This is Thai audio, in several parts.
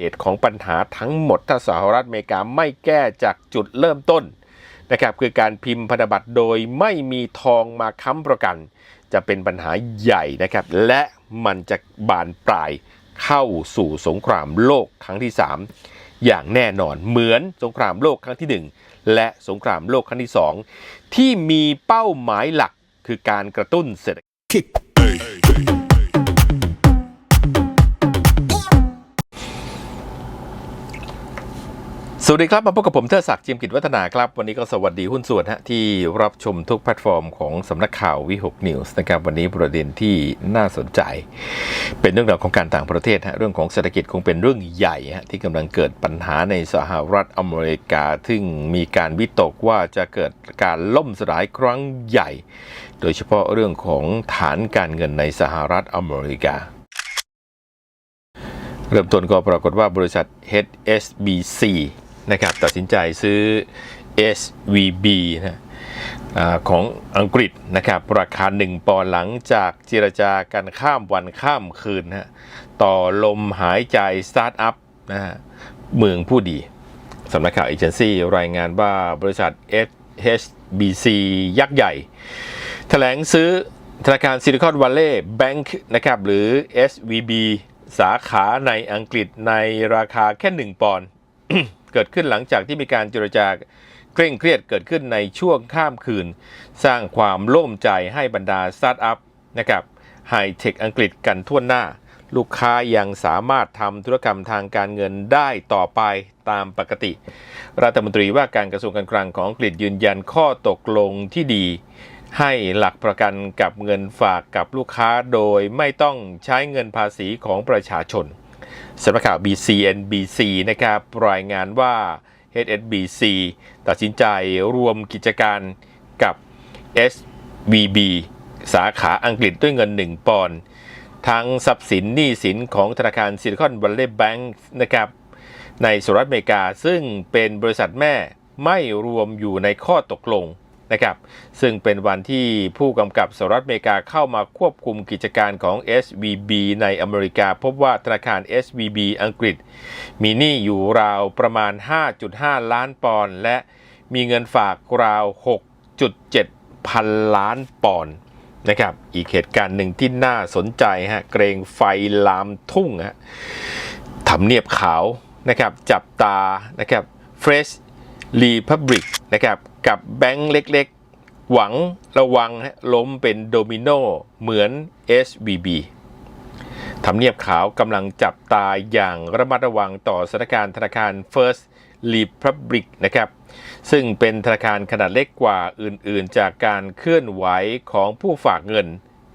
เหตุของปัญหาทั้งหมดถ้าสหรัฐอเมริกาไม่แก้จากจุดเริ่มต้นนะครับคือการพิมพ์พันธบัตรโดยไม่มีทองมาค้ำประกัน จะเป็นปัญหาใหญ่นะครับ และมันจะบานปลายเข้าสู่สงครามโลกครั้งที่ 3 อย่างแน่นอนเหมือนสงครามโลกครั้งที่ 1 และสงครามโลกครั้งที่ 2 ที่มีเป้าหมายหลักคือการกระตุ้นเศรษฐกิจ สวัสดีครับ มาพบกับผมเทิดศักดิ์จิมกิจวัฒนาครับ วันนี้ก็สวัสดีหุ้นส่วนฮะที่รับชมทุกแพลตฟอร์มของสำนักข่าววิหกนิวส์นะครับวันนี้ประเด็นที่น่าสนใจ เป็นเรื่องราวของการต่างประเทศฮะเรื่องของเศรษฐกิจคงเป็นเรื่องใหญ่ฮะที่กำลังเกิดปัญหาในสหรัฐอเมริกา ซึ่งมีการวิตกว่าจะเกิดการล่มสลายครั้งใหญ่ โดยเฉพาะเรื่องของฐานการเงินในสหรัฐอเมริกาเริ่มต้นก็ปรากฏว่าบริษัท HSBC นะครับตัดสินใจซื้อ SVB นะอของอังกฤษนะครับราคา 1 ปอนด์หลังจากเจรจากันข้ามวันข้ามคืนนะต่อลมหายใจสตาร์ทอัพนะฮะเมืองผู้ดีสำนักข่าวเอเจนซี่รายงานว่าบริษัท HSBC ยักษ์ใหญ่ แถลงซื้อธนาคารซิลิคอนวัลเลย์แบงค์นะครับหรือ SVB สาขาในอังกฤษในราคาแค่ 1 ปอนด์ เกิดขึ้นหลังจากที่มีการเจรจาเคร่งเครียดเกิดขึ้นในช่วงข้ามคืน สร้างความโล่งใจให้บรรดาสตาร์ทอัพนะครับไฮเทคอังกฤษกันทั่วหน้า ลูกค้ายังสามารถทำธุรกรรมทางการเงินได้ต่อไปตามปกติ รัฐมนตรีว่าการกระทรวงการคลังของอังกฤษยืนยันข้อตกลงที่ดี ให้หลักประกันกับเงินฝากกับลูกค้าโดยไม่ต้องใช้เงินภาษีของประชาชน สำนักข่าว BCNBC นะครับรายงานว่า HSBC ตัดสินใจรวมกิจการกับ SVB สาขาอังกฤษด้วยเงิน 1 ปอนด์ทั้งทรัพย์สินหนี้สินของธนาคารซิลิคอนวัลเลย์แบงค์นะครับในสหรัฐอเมริกาซึ่งเป็นบริษัทแม่ไม่รวมอยู่ในข้อตกลง นะครับซึ่งเป็นวันที่ผู้กำกับสหรัฐอเมริกาเข้ามาควบคุมกิจการของ SVB ในอเมริกา พบว่าธนาคาร SVB อังกฤษ มีหนี้อยู่ราวประมาณ 5.5 ล้านปอนด์และมีเงินฝากราว 6.7 พันล้านปอนด์นะครับอีกเหตุการณ์หนึ่งที่น่าสนใจฮะเกรงไฟลามทุ่งฮะทำเนียบขาวนะครับจับตานะครับ Fresh Republic นะครับ กับแบงค์เล็กๆ หวังระวังล้มเป็นโดมิโนเหมือน SVB ทำเนียบขาวกำลังจับตาอย่างระมัดระวังต่อสถานการณ์ธนาคาร First Republic นะครับ ซึ่งเป็นธนาคารขนาดเล็กกว่าอื่นๆ จากการเคลื่อนไหวของผู้ฝากเงิน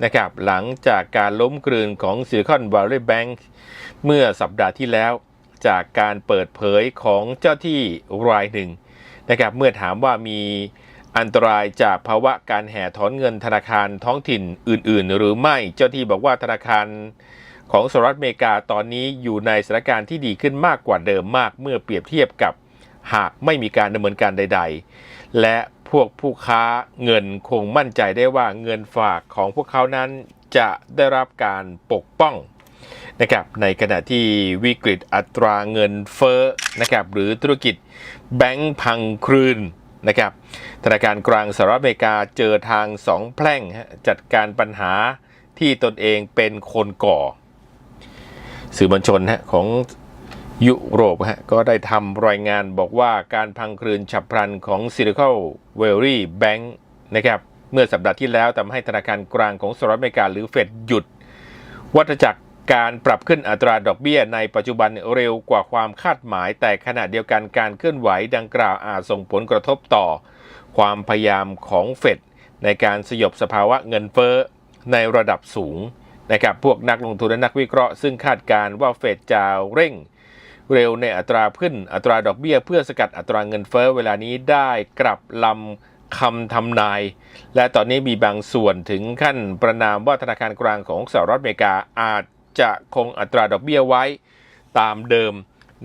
นะครับ หลังจากการล้มกลืนของ Silicon Valley Bank เมื่อสัปดาห์ที่แล้ว จากการเปิดเผยของเจ้าที่รายหนึ่ง นะครับเมื่อถามว่ามีอันตรายจากภาวะการแห่ถอนเงินธนาคารท้องถิ่นอื่น ๆ หรือไม่เจ้าที่บอกว่าธนาคารของสหรัฐอเมริกาตอนนี้อยู่ในสถานการณ์ที่ดีขึ้นมากกว่าเดิมมาก เมื่อเปรียบเทียบกับหากไม่มีการดำเนินการใด ๆ และพวกผู้ค้าเงินคงมั่นใจได้ว่าเงินฝากของพวกเขานั้นจะได้รับการปกป้อง นะครับในขณะที่วิกฤตอัตราเงินเฟ้อนะครับหรือธุรกิจแบงก์พังคลืนนะครับธนาคารกลางสหรัฐอเมริกาเจอทางสองแพร่งจัดการปัญหาที่ตนเองเป็นคนก่อ สื่อมวลชนฮะของยุโรปฮะก็ได้ทำรายงานบอกว่าการพังคลืนฉับพลันของ Silicon Valley Bank นะครับเมื่อสัปดาห์ที่แล้วทำให้ธนาคารกลางของสหรัฐอเมริกาหรือเฟดหยุด วัฏจักร การปรับขึ้นอัตราดอกเบี้ยในปัจจุบันเร็วกว่าความคาดหมาย แต่ขณะเดียวกันการเคลื่อนไหวดังกล่าวอาจส่งผลกระทบต่อ ความพยายามของเฟดในการสยบสภาวะเงินเฟ้อในระดับสูงนะครับพวกนักลงทุนและนักวิเคราะห์ซึ่งคาดการว่าเฟดจะเร่ง เร็วในอัตราขึ้นอัตราดอกเบี้ย เพื่อสกัดอัตราเงินเฟ้อเวลานี้ได้กลับลำคำทำนาย และตอนนี้มีบางส่วนถึงขั้นประนามว่าธนาคารกลางของสหรัฐอเมริกาอาจ จะคงอัตราดอกเบี้ยไว้ตามเดิม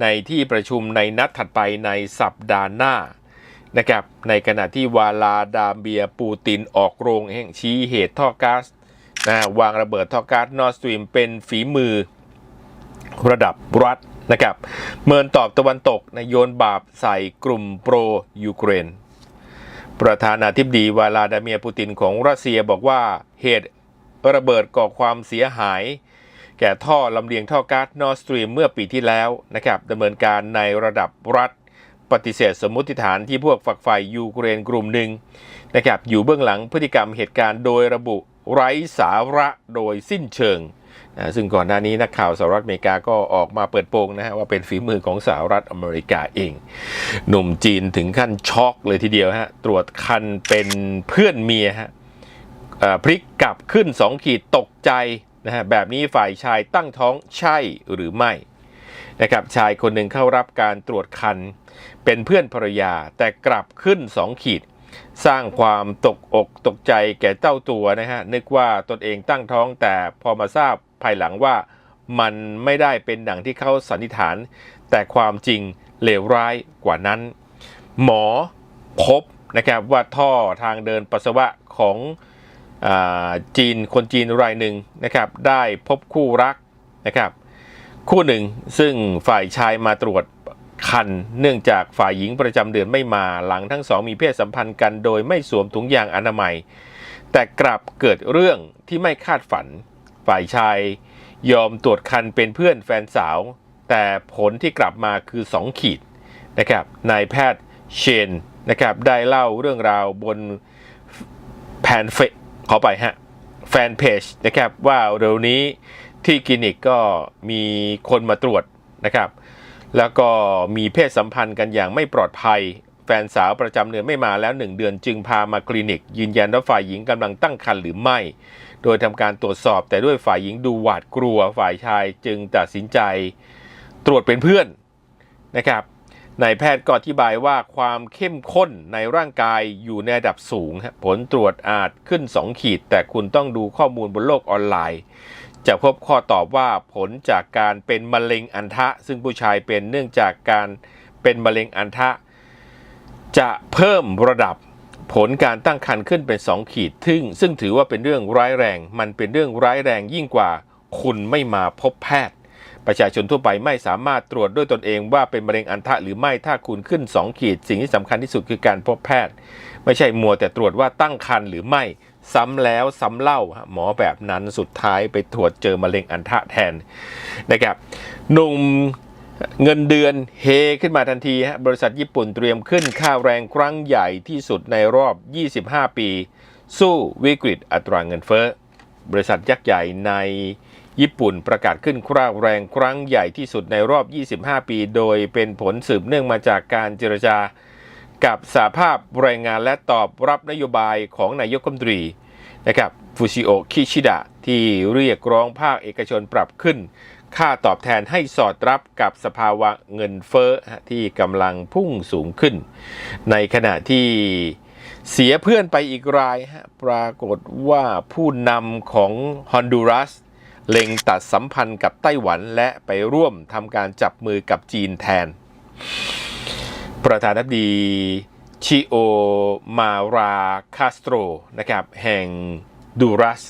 ในที่ประชุมในนัดถัดไปในสัปดาห์หน้านะครับในขณะที่วาลาดามเบียปูตินออกโรงแห่งชี้เหตุท่อก๊าซนะวางระเบิดท่อก๊าซนอร์สตรีมเป็นฝีมือระดับรัฐนะครับเมินตอบตะวันตกในโยนบาปใส่กลุ่มโปรยูเครน ประธานาธิบดีวลาดาเมียปูตินของรัสเซียบอกว่าเหตุระเบิดก่อความเสียหาย แก่ท่อลำเลียงท่อก๊าซนอร์สตรีมเมื่อปีที่แล้วนะครับดำเนินการในระดับรัฐปฏิเสธสมมติฐานที่พวกฝักใฝ่ยูเครนกลุ่มหนึ่งนะครับอยู่เบื้องหลังพฤติกรรมเหตุการณ์โดยระบุไร้สาระโดยสิ้นเชิงนะซึ่งก่อนหน้านี้นักข่าวสหรัฐอเมริกาก็ออกมาเปิดโปงนะฮะว่าเป็นฝีมือของสหรัฐอเมริกาเอง หนุ่มจีนถึงขั้นช็อกเลยทีเดียวฮะตรวจคันเป็นเพื่อนเมียฮะอ่อพลิกกลับขึ้น 2 ขีดตกใจ นะฮะแบบนี้ฝ่ายชายตั้งท้องใช่หรือไม่นะครับชายคนหนึ่งเข้ารับการตรวจคัน เป็นเพื่อนภรรยาแต่กลับขึ้น 2 ขีด สร้างความตกอกตกใจแก่เจ้าตัวนะฮะนึกว่าตนเองตั้งท้องแต่พอมาทราบภายหลังว่ามันไม่ได้เป็นดังที่เขาสันนิษฐาน แต่ความจริงเลวร้ายกว่านั้น หมอพบนะครับว่าท่อทางเดินปัสสาวะของ จีนคนจีนรายหนึ่งนะครับได้พบคู่รักนะครับคู่หนึ่งซึ่งฝ่ายชายมาตรวจคันเนื่องจากฝ่ายหญิงประจำเดือนไม่มาหลังทั้งสองมีเพศสัมพันธ์กันโดยไม่สวมถุงยางอนามัย แต่กลับเกิดเรื่องที่ไม่คาดฝัน ฝ่ายชายยอมตรวจคันเป็นเพื่อนแฟนสาว แต่ผลที่กลับมาคือ 2 ขีดนะครับนายแพทย์เชนนะครับได้เล่าเรื่องราวบนแผ่นเฟ ขอไปฮะ แฟนเพจนะครับว่าเร็วนี้ที่คลินิกก็มีคนมาตรวจนะครับ แล้วก็มีเพศสัมพันธ์กันอย่างไม่ปลอดภัย แฟนสาวประจำเดือนไม่มาแล้ว 1 เดือนจึงพามาคลินิก ยืนยันว่าฝ่ายหญิงกำลังตั้งครรภ์หรือไม่ โดยทำการตรวจสอบแต่ด้วยฝ่ายหญิงดูหวาดกลัวฝ่ายชายจึงตัดสินใจตรวจเป็นเพื่อนนะครับ นายแพทย์ก็อธิบายว่าความเข้มข้นในร่างกายอยู่ในระดับสูง ผลตรวจอาจขึ้น 2 ขีด แต่คุณต้องดูข้อมูลบนโลกออนไลน์ จะพบข้อตอบว่าผลจากการเป็นมะเร็งอันทะ ซึ่งผู้ชายเป็นเนื่องจากการเป็นมะเร็งอันทะ จะเพิ่มระดับผลการตั้งครรภ์ขึ้นเป็น 2 ขีดซึ่ง ซึ่งถือว่าเป็นเรื่องร้ายแรง มันเป็นเรื่องร้ายแรงยิ่งกว่า คุณไม่มาพบแพทย์ ประชาชนทั่วไปไม่สามารถตรวจด้วยตนเองว่าเป็นมะเร็งอันทะหรือไม่ถ้าคุณขึ้น 2 ขีด สิ่งที่สำคัญที่สุดคือการพบแพทย์ ไม่ใช่มัวแต่ตรวจว่าตั้งครรภ์หรือไม่ ซ้ำแล้วซ้ำเล่าหมอแบบนั้นสุดท้ายไปตรวจเจอมะเร็งอันทะแทนนะครับหนุ่มเงินเดือนเฮขึ้นมาทันทีฮะบริษัทญี่ปุ่นเตรียมขึ้นค่าแรงครั้งใหญ่ที่สุดในรอบ 25 ปี สู้วิกฤตอัตราเงินเฟ้อบริษัทยักษ์ใหญ่ใน ญี่ปุ่นประกาศขึ้นค่าแรงครั้งใหญ่ที่สุดในรอบ 25 ปี โดยเป็นผลสืบเนื่องมาจากการเจรจา กับสหภาพแรงงานและตอบรับนโยบายของนายกรัฐมนตรีนะครับฟูชิโอคิชิดะที่เรียกร้องภาคเอกชนปรับขึ้น ค่าตอบแทนให้สอดรับกับสภาวะเงินเฟ้อที่กำลังพุ่งสูงขึ้น ในขณะที่เสียเพื่อนไปอีกรายฮะปรากฏว่าผู้นำของฮอนดูรัส เล็งตัดสัมพันธ์กับไต้หวันและไปร่วมทำการจับมือกับจีนแทน ประธานาธิบดีชิโอมาราคาสโตรนะครับแห่งดูรัส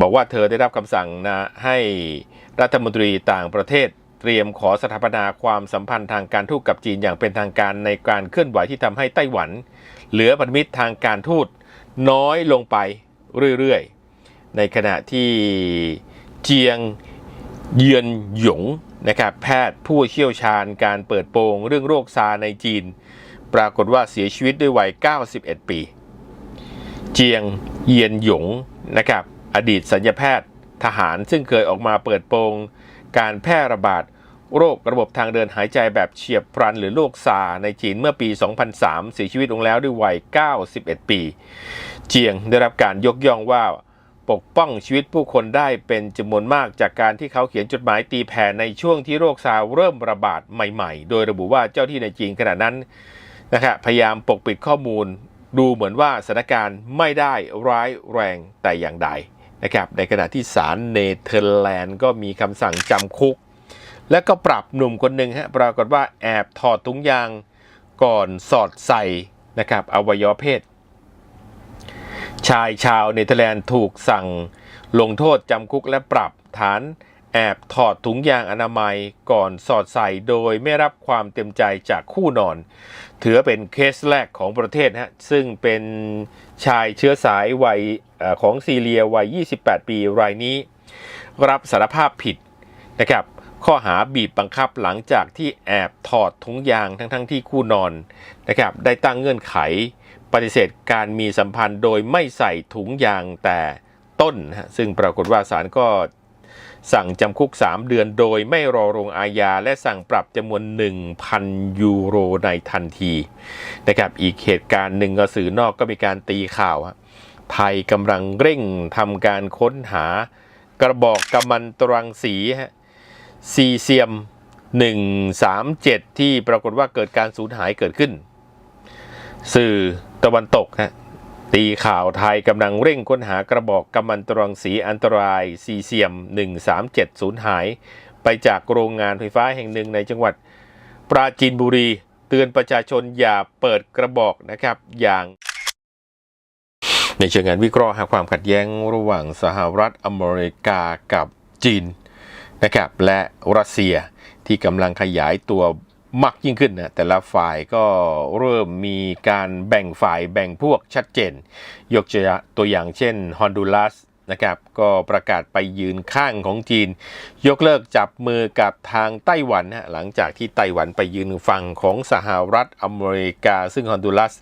บอกว่าเธอได้รับคำสั่งนะให้รัฐมนตรีต่างประเทศเตรียมขอสถาปนาความสัมพันธ์ทางการทูตกับจีนอย่างเป็นทางการในการเคลื่อนไหวที่ทำให้ไต้หวัน เหลือพันธมิตรทางการทูตน้อยลงไปเรื่อยๆ ในขณะที่ เจียงเยียนหยงนะครับแพทย์ผู้เชี่ยวชาญการเปิดโปงเรื่องโรคซาในจีน ปรากฏว่าเสียชีวิตด้วยวัย 91 ปี เจียงเยียนหยงนะครับอดีตสัญญาแพทย์ทหารซึ่งเคยออกมาเปิดโปงการแพร่ระบาดโรคระบบทางเดินหายใจแบบเฉียบพลันหรือโรคซาในจีนเมื่อปี 2003 เสียชีวิตลงแล้วด้วยวัย 91 ปี เจียงได้รับการยกย่องว่า ปกป้องชีวิตผู้คนได้เป็นจำนวนมากจากการที่เขาเขียนจดหมายตีแผ่ในช่วงที่โรคซาร์เริ่มระบาดใหม่ๆ โดยระบุว่าเจ้าที่ในจีนขณะนั้นนะครับพยายามปกปิดข้อมูล ดูเหมือนว่าสถานการณ์ไม่ได้ร้ายแรงแต่อย่างใดนะครับในขณะที่ศาลเนเธอร์แลนด์ก็มีคำสั่งจำคุก และก็ปรับหนุ่มคนหนึ่งฮะปรากฏว่าแอบถอดถุงยางก่อนสอดใส่นะครับอวัยวะเพศ ชายชาวเนเธอร์แลนด์ถูกสั่งลงโทษจำคุกและปรับฐานแอบถอดถุงยางอนามัยก่อนสอดใส่โดยไม่รับความเต็มใจจากคู่นอน ถือว่าเป็นเคสแรกของประเทศฮะซึ่งเป็นชายเชื้อสายวัยอของซีเรียวัย 28 ปีรายนี้ รับสารภาพผิดนะครับข้อหาบีบบังคับหลังจากที่แอบถอดถุงยางทั้งๆทที่คู่นอนนะครับได้ตั้งเงื่อนไข ปฏิเสธการมีสัมพันธ์โดยไม่ใส่ถุงยางแต่ต้น ซึ่งปรากฏว่าศาลก็สั่งจำคุก 3 เดือนโดยไม่รอลงอาญา และสั่งปรับจำนวน 1,000 ยูโรในทันทีนะครับอีกเหตุการณ์หนึ่งก็สื่อนอกก็มีการตีข่าวฮะไทยกำลังเร่งทำการค้นหากระบอกกำมันตรังสีฮะซีเซียม 137 ที่ปรากฏว่าเกิดการสูญหายเกิดขึ้น สื่อ ตะวันตกฮะตีข่าวไทยกำลังเร่งค้นหากระบอกกำมันตรังสีอันตรายซีเซียม 137สูญหาย ไปจากโรงงานไฟฟ้าแห่งหนึ่งในจังหวัดปราจีนบุรี เตือนประชาชนอย่าเปิดกระบอกนะครับอย่าง ในเชิงงานวิเคราะห์หาความขัดแย้งระหว่างสหรัฐอเมริกากับจีนนะครับและรัสเซียที่กำลังขยายตัว มากยิ่งขึ้นนะแต่ละฝ่ายก็เริ่มมีการแบ่งฝ่ายแบ่งพวกชัดเจน ยกตัวอย่างเช่นฮอนดูรัสนะครับก็ประกาศไปยืนข้างของจีน ยกเลิกจับมือกับทางไต้หวันฮะหลังจากที่ไต้หวันไปยืนฝั่งของสหรัฐอเมริกา ซึ่งฮอนดูรัส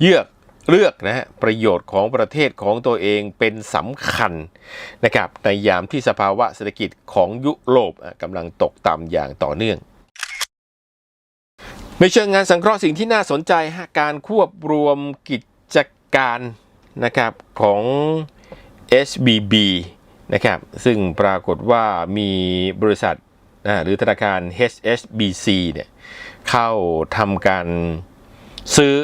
เยือกเลือกนะฮะประโยชน์ของประเทศของตัวเองเป็นสำคัญนะครับในยามที่สภาวะเศรษฐกิจของยุโรปกำลังตกต่ำอย่างต่อเนื่อง ในเชิงงานสังเคราะห์สิ่งที่น่าสนใจการควบรวมกิจการนะครับของ SBB นะครับซึ่งปรากฏว่ามีบริษัทหรือธนาคาร HSBC เนี่ยเข้าทำการซื้อ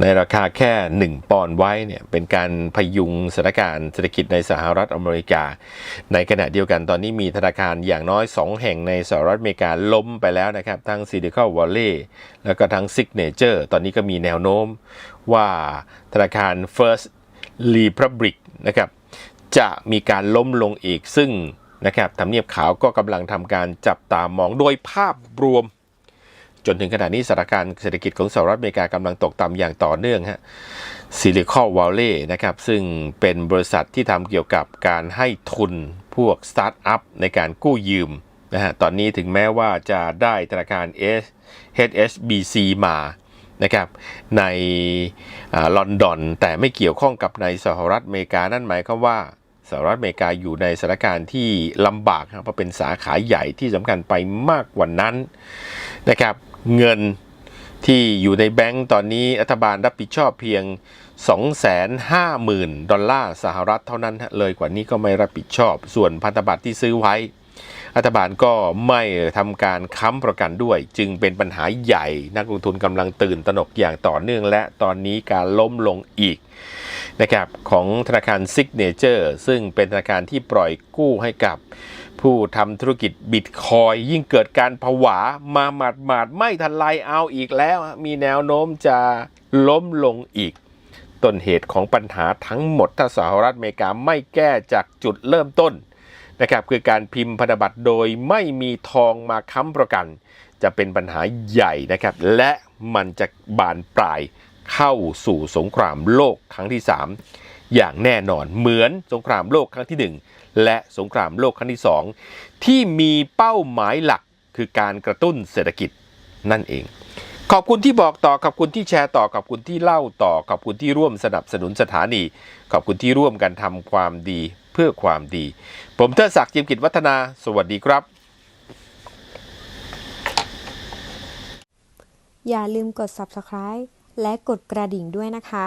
ในราคาแค่ 1 ปอนด์ไว้เนี่ยเป็นการพยุงสถานการณ์เศรษฐกิจในสหรัฐอเมริกา ในขณะเดียวกันตอนนี้มีธนาคารอย่างน้อย 2 แห่งในสหรัฐอเมริกาล้มไปแล้วนะครับ ทั้ง Silicon Valley แล้วก็ทั้ง Signature ตอนนี้ก็มีแนวโน้มว่าธนาคาร First Republic นะครับจะมีการล้มลงอีกซึ่งนะครับทำเนียบขาวก็กำลังทำการจับตามองโดยภาพรวม จนถึงขณะนี้สถานการณ์เศรษฐกิจของสหรัฐอเมริกากำลังตกต่ำอย่างต่อเนื่องฮะซิลิคอนวัลเลย์นะครับ ซึ่งเป็นบริษัทที่ทำเกี่ยวกับการให้ทุนพวกสตาร์ทอัพในการกู้ยืมนะฮะตอนนี้ถึงแม้ว่าจะได้ธนาคาร HSBC มานะครับในลอนดอนแต่ไม่เกี่ยวข้องกับในสหรัฐอเมริกานั่นหมายความว่าสหรัฐอเมริกาอยู่ในสถานการณ์ที่ลำบากครับเพราะเป็นสาขาใหญ่ที่สำคัญไปมากกว่านั้นนะครับ เงินที่อยู่ในแบงก์ตอนนี้รัฐบาลรับผิดชอบเพียง 250,000 ดอลลาร์สหรัฐเท่านั้น เลยกว่านี้ก็ไม่รับผิดชอบ ส่วนพันธบัตรที่ซื้อไว้ รัฐบาลก็ไม่ทำการค้ำประกันด้วย จึงเป็นปัญหาใหญ่ นักลงทุนกำลังตื่นตระหนกอย่างต่อเนื่อง และตอนนี้การล้มลงอีกนะครับของธนาคารซิกเนเจอร์ซึ่งเป็นธนาคารที่ปล่อยกู้ให้กับ ผู้ทำธุรกิจบิตคอยยิ่งเกิดการผวามาหมาดหมาดๆไม่ทันไรเอาอีกแล้ว มีแนวโน้มจะล้มลงอีก ต้นเหตุของปัญหาทั้งหมดถ้าสหรัฐอเมริกาไม่แก้จากจุดเริ่มต้นนะครับคือการพิมพ์พันธบัตรโดยไม่มีทองมาค้ำประกัน จะเป็นปัญหาใหญ่นะครับ และมันจะบานปลายเข้าสู่สงครามโลกครั้งที่ 3 อย่างแน่นอนเหมือนสงครามโลกครั้งที่ 1 และสงครามโลกครั้งที่ 2 ที่มีเป้าหมายหลักคือการกระตุ้นเศรษฐกิจนั่นเอง ขอบคุณที่บอกต่อขอบคุณที่แชร์ต่อขอบคุณที่เล่าต่อขอบคุณที่ร่วมสนับสนุนสถานี ขอบคุณที่ร่วมกันทำความดีเพื่อความดี ผมเทิดศักดิ์จิมกิจวัฒนา สวัสดีครับ อย่าลืมกด subscribe และกดกระดิ่งด้วยนะคะ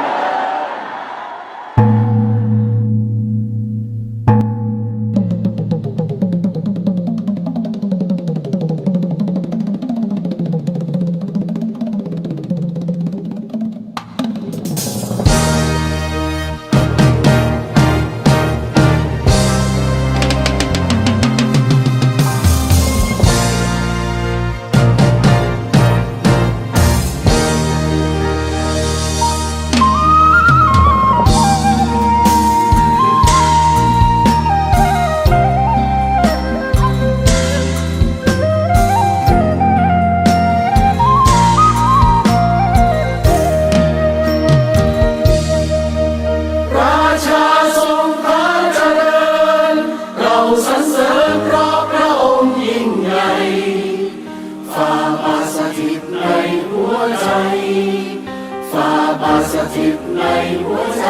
จิในหัวใจ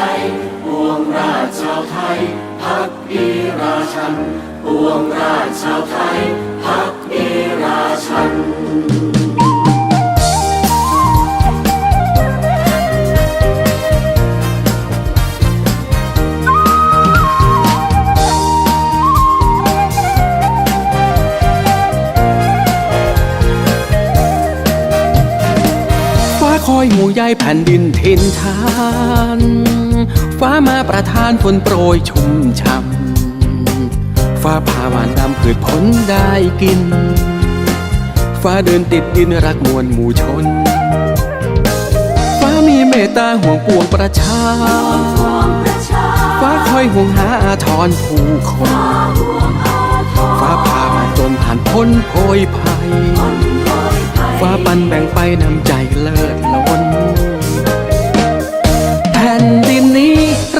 ปวงราชชาวไทยพักดีราชันปวงราชชาวไทยพักดีราชัน แผ่นดินทินทานฟ้ามาประทานฝนโปรยชุ่มช่ำฟ้าพาหวานดำพืชผลได้กิน ฟ้าเดินติดดินรักมวลหมู่ชน ฟ้ามีเมตตาห่วงปวงประชา ฟ้าคอยห่วงหาอาทรผู้คน ฟ้าพามาจนผ่านพ้นโพยภัย ฟ้าปันแบ่งไปน้ำใจเลิศล้น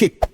kick